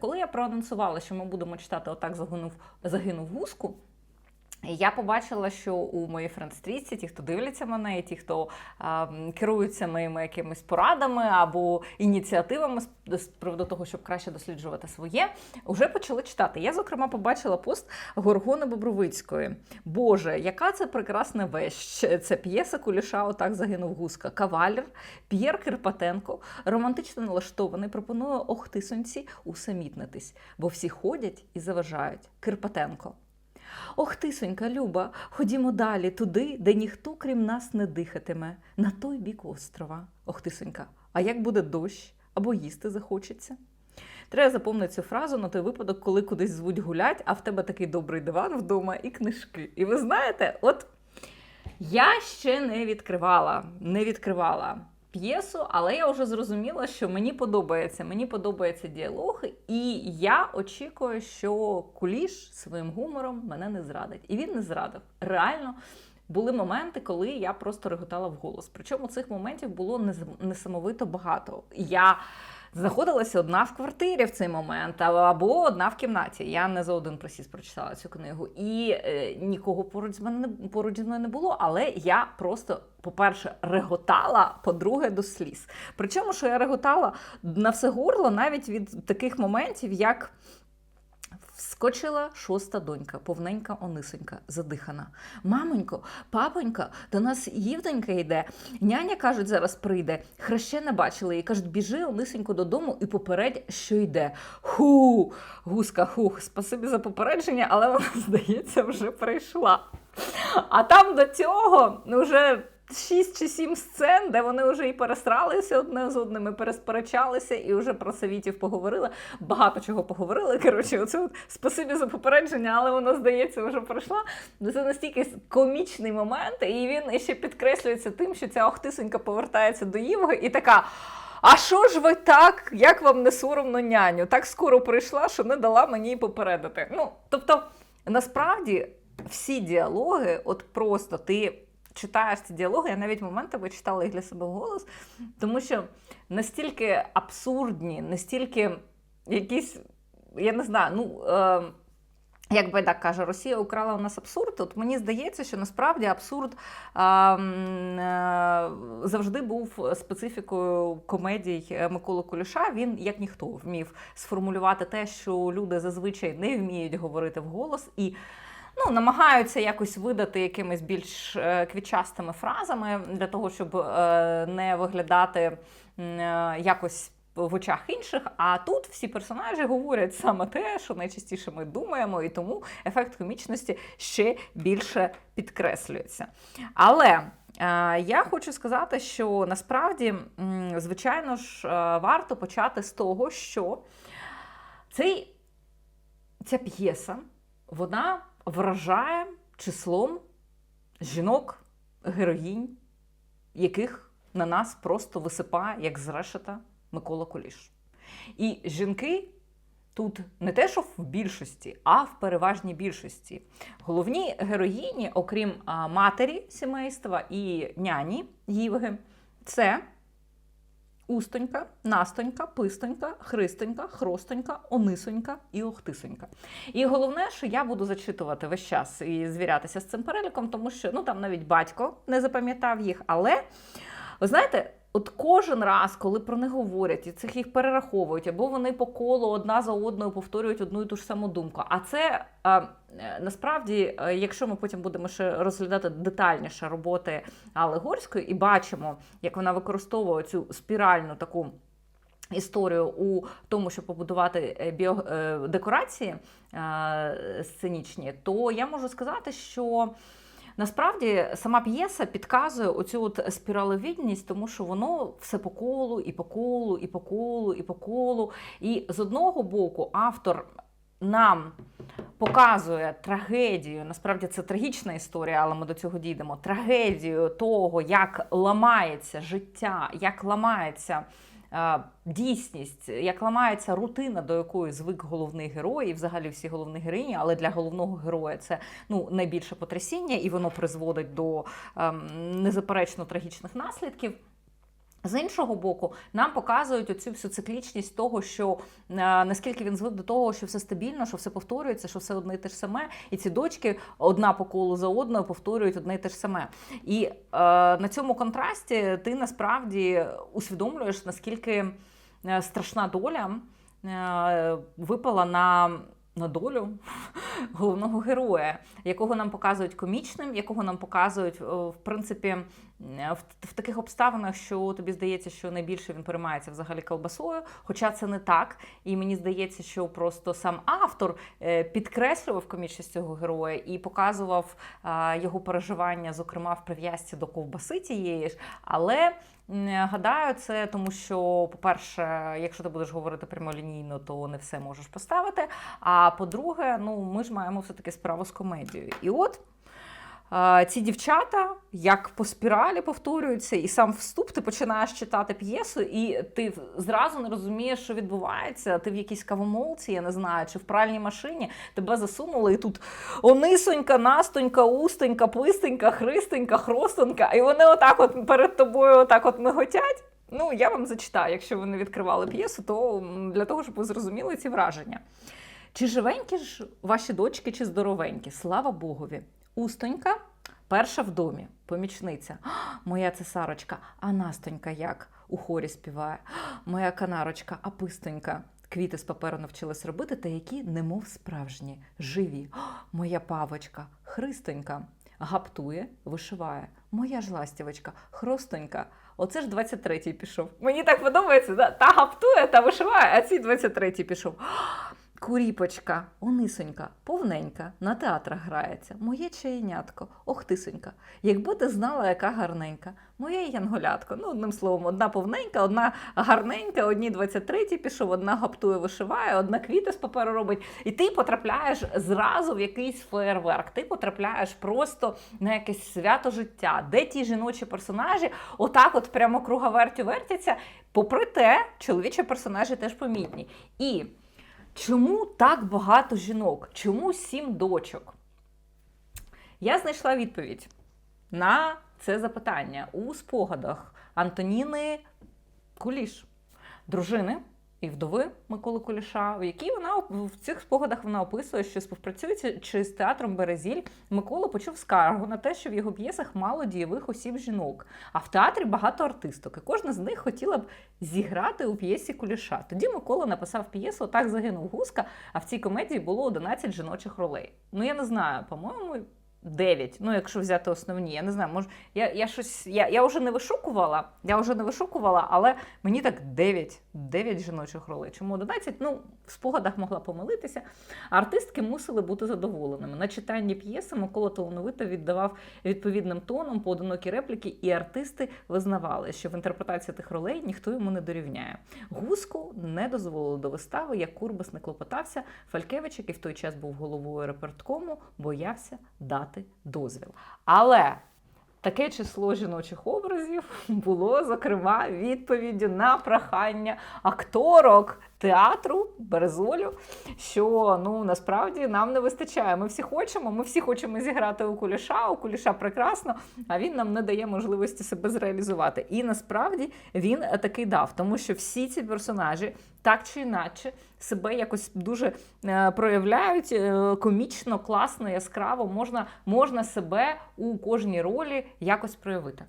Коли я проанонсувала, що ми будемо читати Отак загинув, загинув гуску. Я побачила, що у моїй френдстрічці, ті, хто дивляться мене, і ті, хто а, керуються моїми якимись порадами або ініціативами з, з приводу того, щоб краще досліджувати своє, вже почали читати. Я, зокрема, побачила пост Горгони Бобровицької. Боже, яка це прекрасна вещь! Це п'єса Куліша Отак загинув гуска. Кавалер П'єр Кирпатенко, романтично налаштований, пропонує охтисоньці усамітнитись, бо всі ходять і заважають. Кирпатенко. Ох, тисонька, Люба, ходімо далі, туди, де ніхто крім нас не дихатиме, на той бік острова. Ох, тисонька, а як буде дощ або їсти захочеться? Треба запомнити цю фразу на той випадок, коли кудись звуть гулять, а в тебе такий добрий диван вдома і книжки. І ви знаєте, от я ще не відкривала, не відкривала п'єсу, але я вже зрозуміла, що мені подобається. Мені подобається діалог, і я очікую, що куліш своїм гумором мене не зрадить. І він не зрадив. Реально. Були моменти, коли я просто реготала вголос. Причому цих моментів було несамовито багато. Я знаходилася одна в квартирі в цей момент, або одна в кімнаті. Я не за один просіс прочитала цю книгу. І е, нікого поруч з мене не- поруч зі мною не було. Але я просто, по-перше, реготала, по-друге, до сліз. Причому, що я реготала на все горло навіть від таких моментів, як. Вскочила шоста донька, повненька онисонька, задихана. Мамонько, папонька, до нас ївдонька йде. Няня, кажуть, зараз прийде. Хреще не бачили. І кажуть, біжи онисенько додому і попередь, що йде. Ху, гуска, хух, спасибі за попередження, але вона, здається, вже прийшла. А там до цього вже шість чи сім сцен, де вони вже і пересралися одне з одним, і пересперечалися, і вже про Савітів поговорили. Багато чого поговорили. Коротше, оце от спасибі за попередження, але вона, здається, вже пройшла. Ну, Це настільки комічний момент, і він ще підкреслюється тим, що ця охтисонька повертається до Євги і така. А що ж ви так? Як вам не соромно няню? Так скоро прийшла, що не дала мені попередити. Ну, тобто, насправді, всі діалоги, от просто ти читаєш ці діалоги, я навіть моментами читала їх для себе вголос, тому що настільки абсурдні, настільки якісь, я не знаю, ну. Е, як Байдак каже, Росія украла у нас абсурд. От мені здається, що насправді абсурд а, м, е, завжди був специфікою комедій е, Миколи Куліша. Він, як ніхто, вмів сформулювати те, що люди зазвичай не вміють говорити вголос і ну, намагаються якось видати якимись більш е, квітчастими фразами для того, щоб е, не виглядати е, якось в очах інших. А тут всі персонажі говорять саме те, що найчастіше ми думаємо, і тому ефект комічності ще більше підкреслюється. Але е, я хочу сказати, що насправді, звичайно ж, варто почати з того, що цей, ця п'єса вона вражає числом жінок, героїнь, яких на нас просто висипає, як з решета, Микола Куліш. І жінки тут не те, що в більшості, а в переважній більшості. Головні героїні, окрім матері сімейства і няні Євги, це Устонька, Настонька, Пистонька, Христонька, Хростонька, Онисонька і Охтисонька. І головне, що я буду зачитувати весь час і звірятися з цим переліком, тому що ну там навіть батько не запам'ятав їх. Але ви знаєте, от кожен раз, коли про них говорять, і цих їх перераховують, або вони по колу одна за одною повторюють одну і ту ж саму думку. А це е, е, насправді, е, якщо ми потім будемо ще розглядати детальніше роботи Алли Горської і бачимо, як вона використовує цю спіральну таку. Історію у тому, щоб побудувати е, біо, декорації сценічні, то я можу сказати, що насправді сама п'єса підказує оцю от спіралевідність, тому що воно все по колу, і по колу, і по колу, і по колу. І з одного боку автор нам показує трагедію. Насправді це трагічна історія, але ми до цього дійдемо. Трагедію того, як ламається життя, як ламається. Дійсність, як ламається рутина, до якої звик головний герой, і взагалі всі головні героїні, але для головного героя це ну найбільше потрясіння, і воно призводить до ем, незаперечно трагічних наслідків. З іншого боку, нам показують оцю всю циклічність того, що е, наскільки він звик до того, що все стабільно, що все повторюється, що все одне і те ж саме, і ці дочки одна по колу за одною повторюють одне і те ж саме. І е, на цьому контрасті ти насправді усвідомлюєш, наскільки е, страшна доля е, випала на. На долю головного героя, якого нам показують комічним, якого нам показують, в принципі, е, в, в таких обставинах, що тобі здається, що найбільше він переймається взагалі колбасою. Хоча це не так. І мені здається, що просто сам автор е, підкреслював комічність цього героя і показував е, його переживання, зокрема в прив'язці до ковбаси тієї ж. Але гадаю, це тому, що, по-перше, якщо ти будеш говорити прямолінійно, то не все можеш поставити. А по-друге, ну ми ж маємо все-таки справу з комедією. І от. Ці дівчата як по спіралі повторюються, і сам вступ ти починаєш читати п'єсу, і ти зразу не розумієш, що відбувається. Ти в якійсь кавомолці, я не знаю, чи в пральній машині тебе засунули, і тут онисонька, настонька, устонька, пистонька, христонька, хростонька, і вони отак от перед тобою отак от миготять. Ну, я вам зачитаю, якщо ви не відкривали п'єсу, то для того, щоб ви зрозуміли ці враження. Чи живенькі ж ваші дочки, чи здоровенькі? Слава Богові! Устонька, перша в домі, помічниця. Моя цесарочка, а Настонька як? У хорі співає. Моя канарочка, а пистонька. Квіти з паперу навчилась робити, та які, немов справжні, живі. Моя павочка, христонька. Гаптує, вишиває. Моя ж ластівочка, хростонька. Оце ж 23-й пішов. Мені так подобається, да? та гаптує, та вишиває, а цей 23-й пішов. Куріпочка, онисонька, повненька, на театрах грається. Моє чаєнятко, ох тисонька. Якби ти знала, яка гарненька. Моє янголятко. Ну, одним словом, одна повненька, одна гарненька, одній 23-й пішов, одна гаптує, вишиває, одна квіти з паперу робить. І ти потрапляєш зразу в якийсь фейерверк. Ти потрапляєш просто на якесь свято життя, де ті жіночі персонажі отак, от прямо круговертю вертяться. Попри те, чоловічі персонажі теж помітні. І Чому так багато жінок? Чому сім дочок? Я знайшла відповідь на це запитання у спогадах Антоніни Куліш, дружини і вдови Миколи Куліша, в якій вона в цих спогадах вона описує, що співпрацюючи з театром Березіль, Микола почув скаргу на те, що в його п'єсах мало дієвих осіб жінок, а в театрі багато артисток. І кожна з них хотіла б зіграти у п'єсі Куліша. Тоді Микола написав п'єсу Так загинув гуска, а в цій комедії було 11 жіночих ролей. Ну я не знаю, по-моєму. 9, ну якщо взяти основні, я не знаю, може, я я щось, я, я вже не вишукувала, я вже не вишукувала, але мені так 9, 9 жіночих ролей. Чому 11? Ну, в спогадах могла помилитися. Артистки мусили бути задоволеними. На читанні п'єси Микола талановито віддавав відповідним тоном поодинокі репліки, і артисти визнавали, що в інтерпретації тих ролей ніхто йому не дорівняє. Гуску не дозволили до вистави, як Курбас не клопотався. Фалькевич, який в той час був головою реперткому, боявся дати дозвіл. Але таке число жіночих образів було, зокрема, відповіддю на прохання акторок театру Березолю, що ну насправді нам не вистачає. Ми всі хочемо, ми всі хочемо зіграти у куліша, у куліша прекрасно, а він нам не дає можливості себе зреалізувати. І насправді він таки дав, тому що всі ці персонажі так чи інакше себе якось дуже е, проявляють е, комічно, класно, яскраво. Можна, можна себе у кожній ролі якось проявити.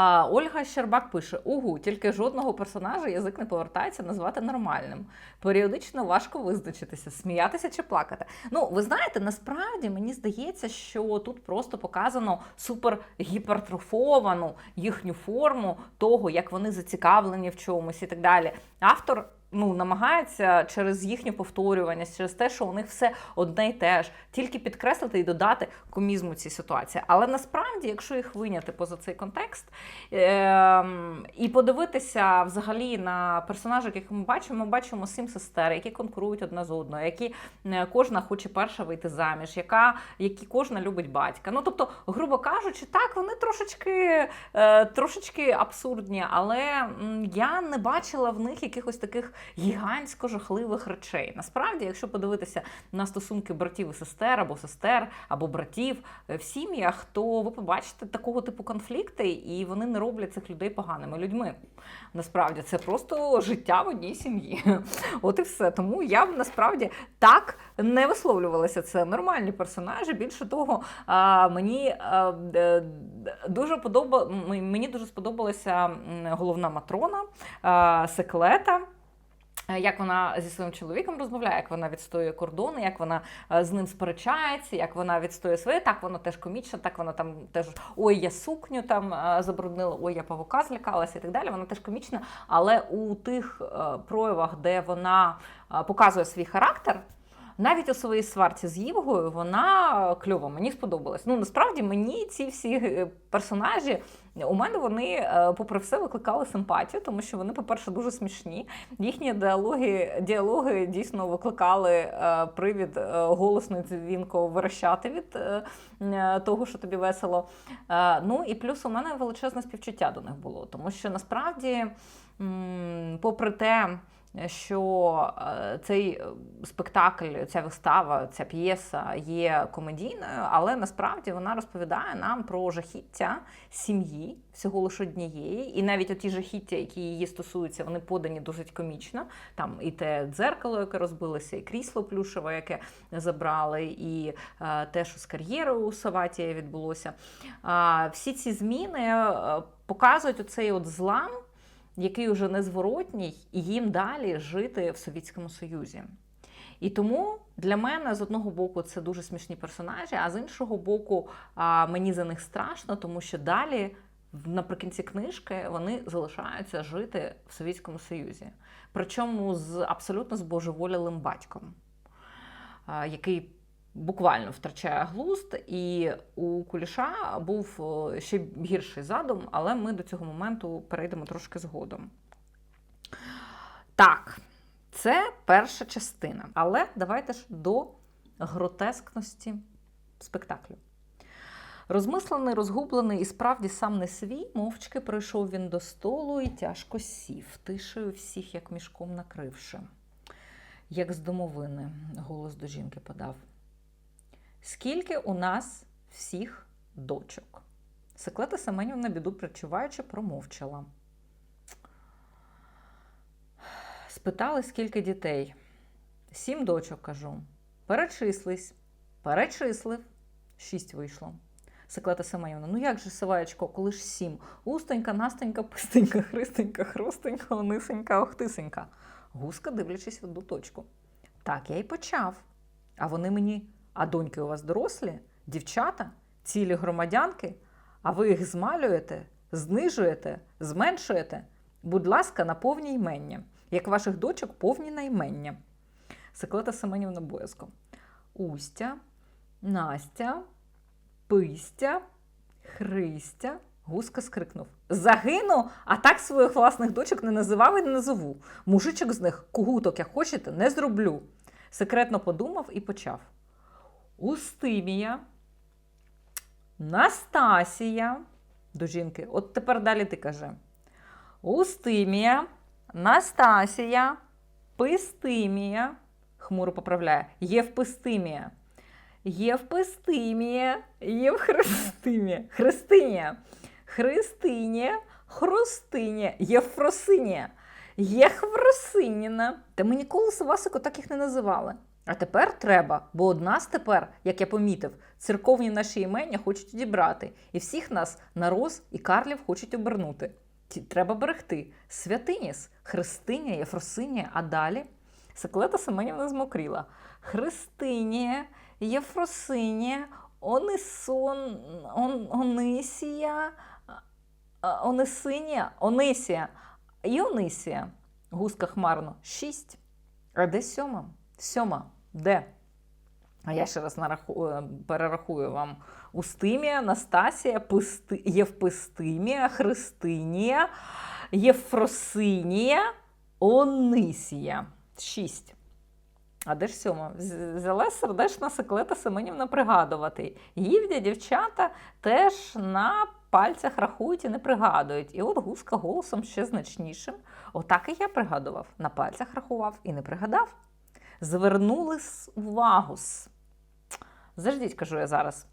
А Ольга Щербак пише: Угу, тільки жодного персонажа язик не повертається назвати нормальним. Періодично важко визначитися, сміятися чи плакати. Ну, ви знаєте, насправді мені здається, що тут просто показано супер гіпертрофовану їхню форму того, як вони зацікавлені в чомусь і так далі. Автор. Ну, намагається через їхню повторюваність, через те, що у них все одне й те ж, тільки підкреслити і додати комізму цій ситуації. Але насправді, якщо їх виняти поза цей контекст е- і подивитися взагалі на персонажів, яких ми бачимо, ми бачимо сім сестер, які конкурують одна з одною, які е, кожна хоче перша вийти заміж, яка, які кожна любить батька. Ну тобто, грубо кажучи, так вони трошечки, е- трошечки абсурдні, але я не бачила в них якихось таких гігантсько жахливих речей. Насправді, якщо подивитися на стосунки братів і сестер, або сестер, або братів е, в сім'ях, то ви побачите такого типу конфлікти, і вони не роблять цих людей поганими людьми. Насправді це просто життя в одній сім'ї. От і все. Тому я б насправді так не висловлювалася. Це нормальні персонажі. Більше того, мені д- д- дуже подоба... мені дуже сподобалася головна матрона Секлета. Е, Як вона зі своїм чоловіком розмовляє, як вона відстоює кордони, як вона е, з ним сперечається, як вона відстоює своє, так вона теж комічна, так вона там теж ой, я сукню там е, забруднила, ой, я павука злякалася і так далі. Вона теж комічна, але у тих проявах, де вона показує свій характер. Навіть у своїй сварці з Євгою вона кльова, мені сподобалась. Ну насправді мені ці всі е, персонажі у мене вони, е, попри все, викликали симпатію, тому що вони, по-перше, дуже смішні. Їхні діалоги, діалоги дійсно викликали е, привід голосно дзвінко верещати від того, що тобі весело. Ну і плюс у мене величезне співчуття до них було, тому що насправді, попри те, що е, цей е, спектакль, ця вистава, ця п'єса є комедійною, але насправді вона розповідає нам про жахіття сім'ї, всього лише однієї, і навіть оті жахіття, які її стосуються, вони подані досить комічно. Там і те дзеркало, яке розбилося, і крісло плюшеве, яке забрали, і е, те, що з кар'єрою у Саватія відбулося. Всі ці зміни показують оцей от злам який уже незворотній, і їм далі жити в Совєтському Союзі. І тому для мене з одного боку це дуже смішні персонажі, а з іншого боку, мені за них страшно, тому що далі, наприкінці книжки, вони залишаються жити в Совєтському Союзі. Причому з абсолютно збожеволілим батьком, який буквально втрачає глузд, і у Куліша був е, ще гірший задум, але ми до цього моменту перейдемо трошки згодом. Так, це перша частина. Але давайте ж до гротескності спектаклю. Розмислений, розгублений і справді сам не свій, мовчки прийшов він до столу і тяжко сів, тишею всіх, як мішком накривши. Як з домовини, голос до жінки подав. Скільки у нас всіх дочок? Секлета Семенівна, біду причуваючи, промовчала. Спитали, скільки дітей. Сім дочок, кажу. Перечислись. Перечислив. Шість вийшло. Секлета Семенівна, ну як же, Саваєчко, коли ж сім? Устенька, настенька, пистенька, христенька, хрустенька, онисенька, охтисенька. Гуска, дивлячись в одну точку. Так, я й почав. А вони мені, а доньки у вас дорослі, дівчата, цілі громадянки, а ви їх змалюєте, знижуєте, зменшуєте. Будь ласка, на повні ймення, як ваших дочок повні наймення. Секлета Семенівна боязко. Устя, Настя, Пистя, Христя. Гуска скрикнув: Загину, а так своїх власних дочок не називав і не назову. Мужичок з них, кугуток, як хочете, не зроблю. Секретно подумав і почав. Устимія, Настасія до жінки. От тепер далі ти каже. Устимія, Настасія, Пистимія, хмуро поправляє, Євпистимія. Євпистимія, Євхристимія, Христинія, Христинія, Хрустинія, Євфросинія, Єхвросиніна. Та ми ніколи Савасико так їх не називали. А тепер треба, бо од нас тепер, як я помітив, церковні наші імення хочуть одібрати, і всіх нас на роз і карлів хочуть обернути. Ті- Треба берегти. Святиніс, Христиня, Єфросинія, а далі Секлета Семенівна змокріла. Христинія, Єфросинія, Онисон, он, Онисія, Онисинія, Онисія і Онисія. Гуска хмарно. Шість. А де сьома? Сьома. Де? А я ще раз нарахую, перерахую вам. Устимія, Настасія, Писти, Євпистимія, Христинія, Єфросинія, Онисія. Шість. А де ж сьома? Взяла сердечна секлета Семенівна пригадувати. Ївдя дівчата теж на пальцях рахують і не пригадують. І от гуска голосом ще значнішим. Отак і я пригадував. На пальцях рахував і не пригадав. Звернули увагу. Заждіть, кажу я зараз.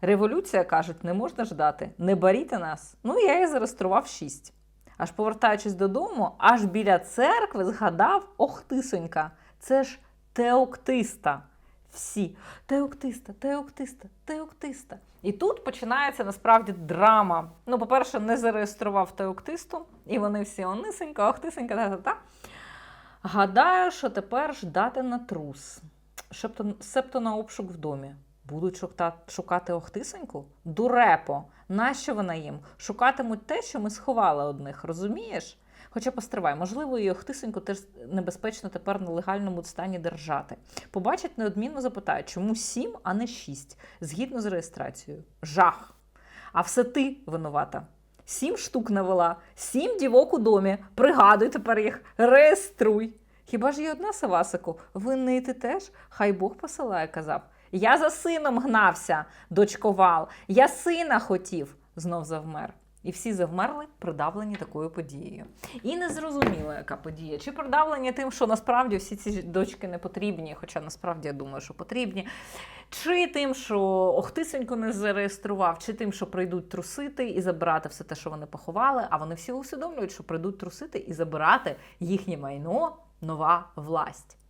Революція, кажуть, не можна ждати. Не баріте нас. Ну, я і зареєстрував шість. Аж повертаючись додому, аж біля церкви згадав Охтисонька. Це ж Теоктиста. Всі Теоктиста, Теоктиста, Теоктиста. І тут починається насправді драма. Ну, по-перше, не зареєстрував Теоктисту, і вони всі онисенька, Охтисенька, та-та-та. Гадаю, що тепер ждати на трус, Шепто, себто на обшук в домі. Будуть шукати Охтисеньку? Дурепо! Нащо вона їм? Шукатимуть те, що ми сховали одних, розумієш? Хоча постривай, можливо, і Охтисеньку теж небезпечно тепер на легальному стані держати. Побачать, неодмінно запитають, чому сім, а не шість, згідно з реєстрацією. Жах. А все ти винувата. Сім штук навела, сім дівок у домі. Пригадуй тепер їх, реєструй. Хіба ж є одна Савасику? Винити теж? Хай Бог посилає, казав. Я за сином гнався, дочковал. Я сина хотів, знов завмер. І всі завмерли, придавлені такою подією. І не зрозуміло, яка подія. Чи придавлені тим, що насправді всі ці дочки не потрібні, хоча насправді я думаю, що потрібні. Чи тим, що Охтисенько не зареєстрував, чи тим, що прийдуть трусити і забирати все те, що вони поховали, а вони всі усвідомлюють, що прийдуть трусити і забирати їхнє майно нова власть.